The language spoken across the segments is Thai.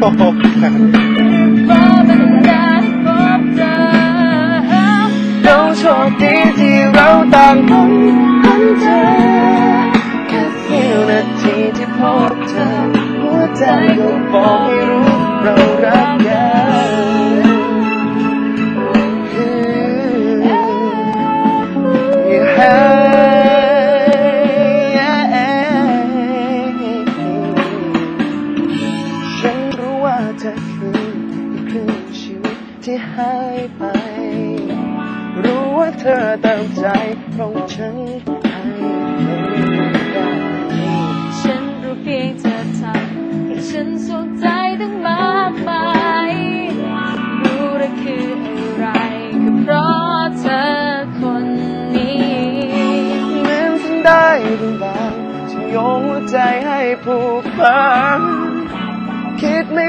ฟ้าเป็นดาวพบเจอเราโชคดีที่เราต่างคนคนเจอแค่เสี้ยวนาทีที่พบเธอหัวใจก็บอกให้รู้เรารัก ครึ่งชีวิตที่หายไป รู้ว่าเธอตามใจเพราะฉันให้เธอได้ฉันรู้เพียงเธอทำให้ฉันสุขใจตั้งมากมายรู้ได้คืออะไรก็เพราะเธอคนนี้แม้ฉันได้บางบางฉันโยงหัวใจให้ผูกพัน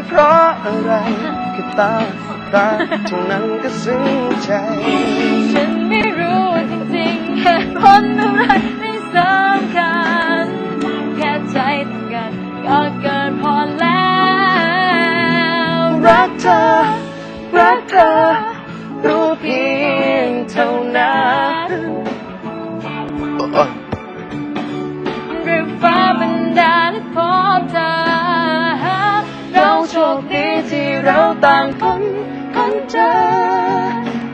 เพราะอะไรแค่ตาตาเท่านั้นก็ซึ้งใจ ฉันไม่รู้จริงๆเหตุผลอะไรไม่สำคัญ เราโชคดีที่เราต่างคนคนเจอ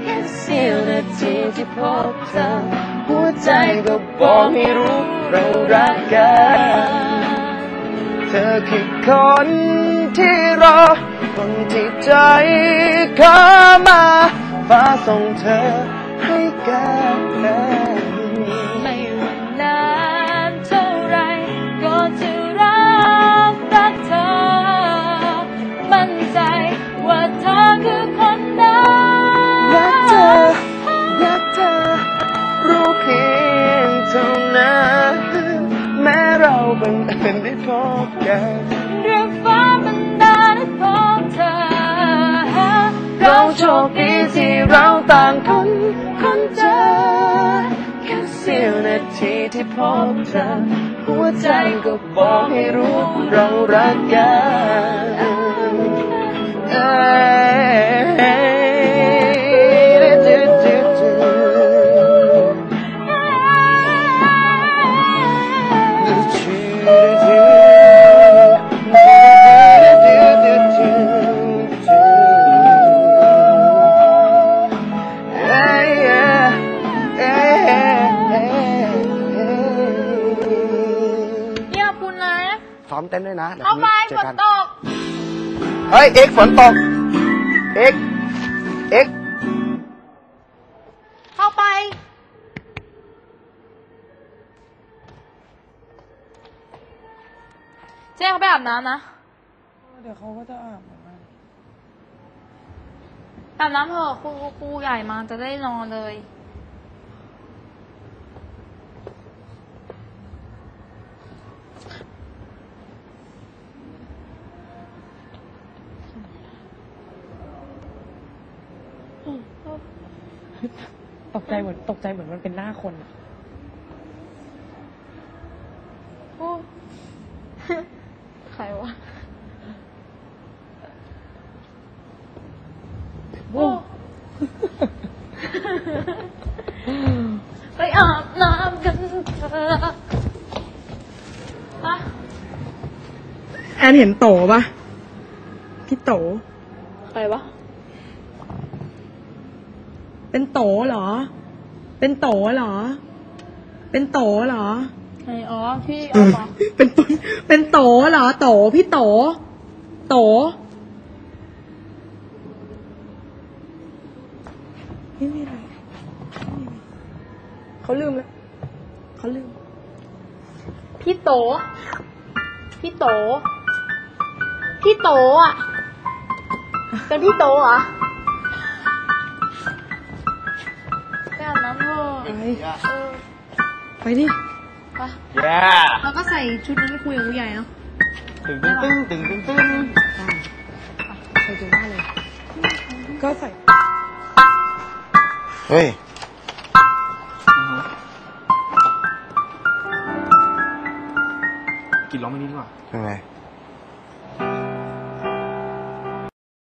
แค่เสี้ยวนาทีที่พบเธอหัวใจก็บอกให้รู้เรารักกัน เธอคือคนที่รอคนที่ใจเข้ามา ฟ้าส่งเธอให้กัน บังเอิญได้พบกันเรื่องฟ้าบันดาลให้พบเธอ เราโชคดีที่เราต่างคนคนเจอแค่เสี้ยวนาทีที่พบเธอ หัวใจก็บอกให้รู้เรารักกัน ซ้อมเต้นด้วยนะดี๋ยวเอาไปเจฝอนกันตก เฮ้ยเอ็กซ์ฝนตกเอ็กซ์เอ็กซ์เข้าไป เจ๊เขาไปอาบน้ำนะ เดี๋ยวเขาก็จะอาบเหมือนกันอาบน้ำเถอะครูครูใหญ่มาจะได้นอนเลย ตกใจเหมือนตกใจเหมือนมันเป็นหน้าคนอะโอ้ ใครวะ โอ้ ไปอาบน้ำกันเถอะอะแอนเห็นโตปะพี่โต ใครวะ เป็นโตเหรอ เป็นโตเหรอ เป็นโตเหรอใครอ๋อพี่เอามาเป็นปุ้นเป็นโตเหรอ โตพี่โต โต ไม่มีอะไรไม่มีอะไรเขาลืมแล้วเขาลืม พี่โต พี่โต พี่โตอะ เป็นพี่โตเหรอ ไปอาบน้ำเถอะไปเออไปดิไปแย่แล้วก็ใส่ชุดนี้ไปคุยกับผู้ใหญ่เนาะตึงตึงตึงตึงตึงตึงใส่ถุงบ้านเลย ก็ใส่ เฮ้ยกินร้องไม่นี้ดีกว่าเป็นไง